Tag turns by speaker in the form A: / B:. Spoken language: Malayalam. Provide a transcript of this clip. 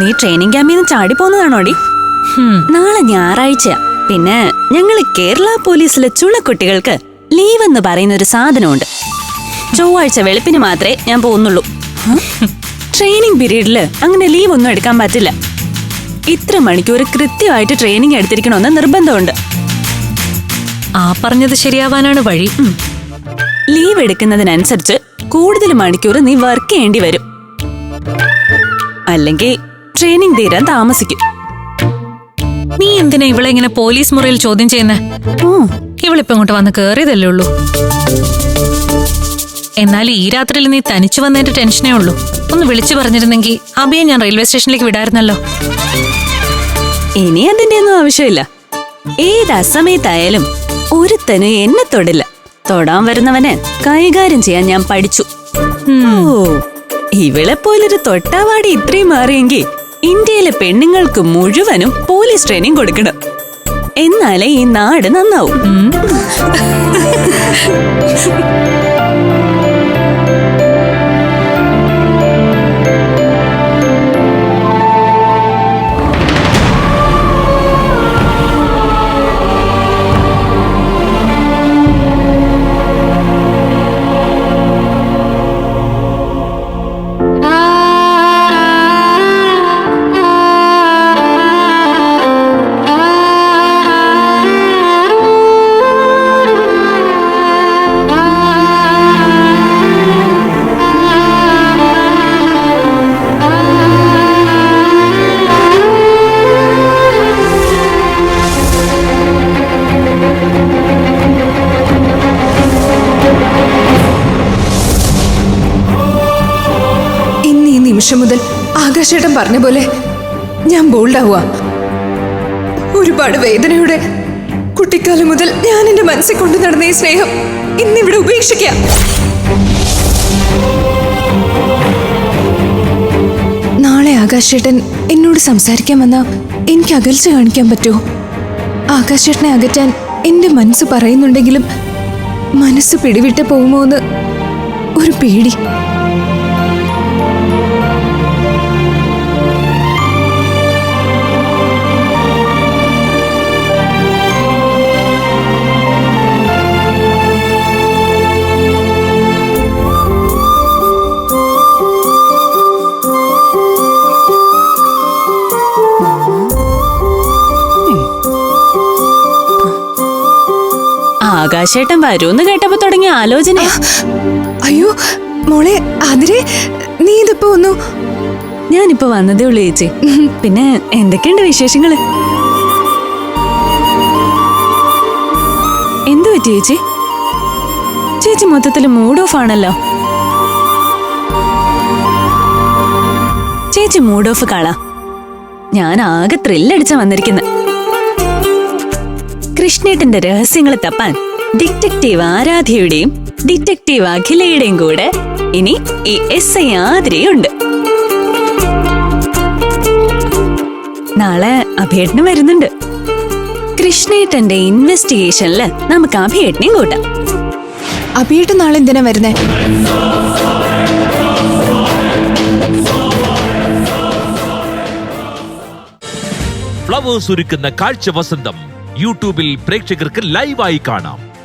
A: നീ ട്രെയിനിങ് ക്യാമ്പിൽ നിന്ന് ചാടിപ്പോന്നതാണോടി?
B: ഹും,
A: നാളെ ഞായറാഴ്ച. പിന്നെ ഞങ്ങൾ കേരള പോലീസിലെ ചുളക്കുട്ടികൾക്ക് ലീവ് എന്ന് പറയുന്ന ഒരു സാധനമുണ്ട്. ചൊവ്വാഴ്ച വെളുപ്പിന് മാത്രമേ ഞാൻ പോകുന്നുള്ളൂ. ട്രെയിനിങ് പീരീഡിൽ അങ്ങനെ ലീവ് ഒന്നും എടുക്കാൻ പറ്റില്ല. ഇത്ര മണിക്കൂർ കൃത്യമായിട്ട് ട്രെയിനിങ് എടുത്തിരിക്കണമെന്ന് നിർബന്ധമുണ്ട്.
B: ആ പറഞ്ഞത് ശരിയാവാനാണ് വഴി.
A: ലീവ് എടുക്കുന്നതിനനുസരിച്ച് കൂടുതൽ മണിക്കൂർ നീ വർക്ക് ചെയ്യേണ്ടി വരും. അല്ലെങ്കിൽ ട്രെയിനിങ് തീരാൻ താമസിക്കും.
B: നീ എന്തിനാ ഇവളെ ഇങ്ങനെ പോലീസ് മുറിയിൽ ചോദ്യം ചെയ്യുന്നേ? ഇവളിപ്പോ ഇങ്ങോട്ട് വന്ന് കേറിയതല്ലേ ഉള്ളൂ. എന്നാൽ ഈ രാത്രിയിൽ നീ തനിച്ചു വന്നതിന്റെ ടെൻഷനേ ഉള്ളൂ. ഒന്ന് വിളിച്ചു പറഞ്ഞിരുന്നെങ്കിൽ അബിയെ ഞാൻ റെയിൽവേ സ്റ്റേഷനിലേക്ക് വിടായിരുന്നല്ലോ.
A: ഇനി അതിന്റെ ഒന്നും ആവശ്യമില്ല. ഏത് അസമയത്തായാലും ഒരുത്തനും എന്നെ തൊടില്ല. തൊടാൻ വരുന്നവനെ കൈകാര്യം ചെയ്യാൻ ഞാൻ പഠിച്ചു. ഓ ഇവളെ പോലൊരു തൊട്ടാവാടി ഇത്രയും മാറിയെങ്കിൽ ഇന്ത്യയിലെ പെണ്ണുങ്ങൾക്ക് മുഴുവനും പോലീസ് ട്രെയിനിങ് കൊടുക്കണം. എന്നാലേ ഈ നാട് നന്നാവും.
C: നിമിഷം മുതൽ ആകാശേട്ടൻ പറഞ്ഞ പോലെ ഞാൻ ബോൾഡാവുക. ഒരുപാട് വേദനയുടെ കുട്ടിക്കാലം മുതൽ ഞാൻ എന്റെ മനസ്സിൽ കൊണ്ടു നടന്ന ഈ സ്നേഹം ഇന്നിവിടെ ഉപേക്ഷിക്കാം. നാളെ ആകാശേട്ടൻ എന്നോട് സംസാരിക്കാൻ വന്നാൽ എനിക്ക് അകൽച്ച കാണിക്കാൻ പറ്റുമോ ആകാശേട്ടനെ അകറ്റാൻ എന്റെ മനസ്സ് പറയുന്നുണ്ടെങ്കിലും മനസ്സ് പിടിവിട്ട് പോകുമോ എന്ന് ഒരു പേടി.
A: ആകാശേട്ടൻ വരൂന്ന് കേട്ടപ്പോ തുടങ്ങിയ ആലോചന.
C: അയ്യോ മോളെ അതിരെ നീ ഇതിപ്പോ ഒന്നു
A: ഞാനിപ്പോ വന്നതേ ഉള്ളൂ ചേച്ചി. പിന്നെ എന്തൊക്കെയുണ്ട് വിശേഷങ്ങൾ? എന്തു പറ്റി ചേച്ചി? ചേച്ചി മൊത്തത്തിൽ മൂഡ് ഓഫ് ആണല്ലോ. ചേച്ചി മൂഡ് ഓഫ് കാണാ ഞാൻ ആകെ ത്രില്ലടിച്ച വന്നിരിക്കുന്നു. കൃഷ്ണേട്ടന്റെ രഹസ്യങ്ങൾ തപ്പാൻ ഡിറ്റക്റ്റീവ് ആരാധ്യയുടെയും ഡിറ്റക്റ്റീവ് അഖിലയുടെയും കൂടെ ഇനി ഈ എസ് ഐ ആതിരയുണ്ട്. നാളെ അഭേട്ടനും വരുന്നുണ്ട്. കൃഷ്ണേട്ടന്റെ ഇൻവെസ്റ്റിഗേഷനിൽ നമുക്ക് അഭേട്ടനെയും കൂട്ടാം.
C: അഭിയേട്ട് നാളെ എന്തിനാ വരുന്നേ?
D: ഫ്ലവേഴ്സ് ഒരുക്കുന്ന കാഴ്ച വസന്തം. യൂട്യൂബിൽ പ്രേക്ഷകർക്ക് ലൈവായി കാണാം.